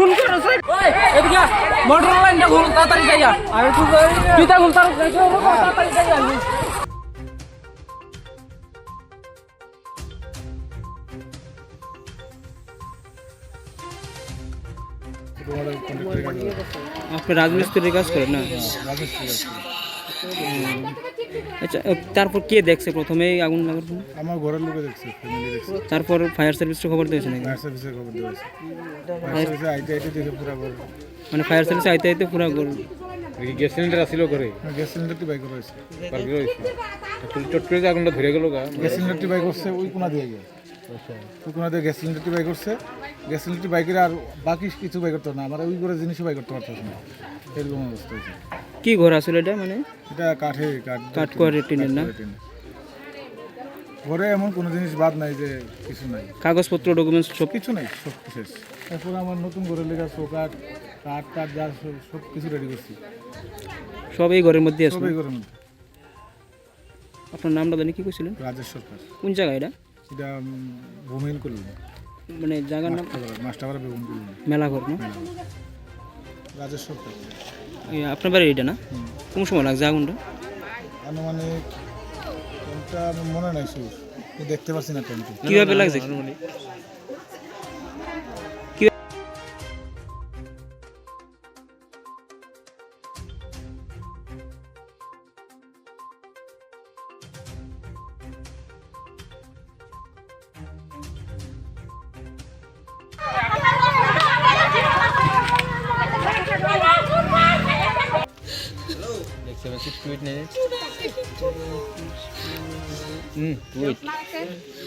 Rule करो sir ओए ये क्या? मोटर वाला इनका घूम ता तरीका यार आवे तू पीता घूमता रहो कैसे वो ता तरीका यार आपके राजमिस्त्री का स्कूल ना? राजमिस्त्री আচ্ছা তারপর কে দেখছে প্রথমেই আগুন লাগার পর? আমার ঘরের লোকে দেখছে ফ্যামিলি দেখছে। তারপর ফায়ার সার্ভিসকে খবর দিয়েছে নাকি? ফায়ার সার্ভিসের খবর দেওয়া হয়েছে ফায়ার সার্ভিসে আইতে আইতে দেখে পুরা ঘর। মানে ফায়ার সার্ভিস আইতে আইতে পুরো ঘর। গ্যাস সিলিন্ডার আসিল করে গ্যাস সিলিন্ডারটি বাইক রয়েছে পার করে হয়েছে। চট করে আগুনটা ধরে গেল গা। গ্যাস সিলিন্ডারটি বাইক করছে ওই কোনা দিয়ে গিয়ে। ওই কোনা দিয়ে গ্যাস সিলিন্ডারটি বাইক করছে। গ্যাস সিলিন্ডারটি বাইকের আর বাকি কিছু বাই করতে না। আমার ওই করে জিনিসও বাই করতে পারতেছে না। এরকম অবস্থা হয়েছে। কি ঘর আসলে এটা মানে? এটা কাঠে কাঠ কাঠ করে টিনের না? ঘরে এমন কোনো জিনিস বাদ নাই যে কিছু নাই। কাগজপত্র ডকুমেন্টস সব? কিছু নাই সব শেষ। তারপরে আমার নতুন ঘরের লেখা চৌকাঠ কাঠ টাঠ যা সব সব কিছু রেডি করছি। সব এই ঘরের মধ্যে আছে সবই ঘরের মধ্যে। আপনার নামটা জানি কি কইছিলেন? রাজেশ সরকার। কোন জায়গা এটা? এটা ভূমিহীন করলেন মানে জায়গার নাম? মাস্টারপাড়া মেলা ঘর না? রাজেশ আপনার বাড়ি এটা না? কোন সময় লাগছে আগুনটা? আনুমানিক কোনটা মনে নাই দেখতে পাচ্ছি না কীভাবে লাগছে? just two minutes. Mm.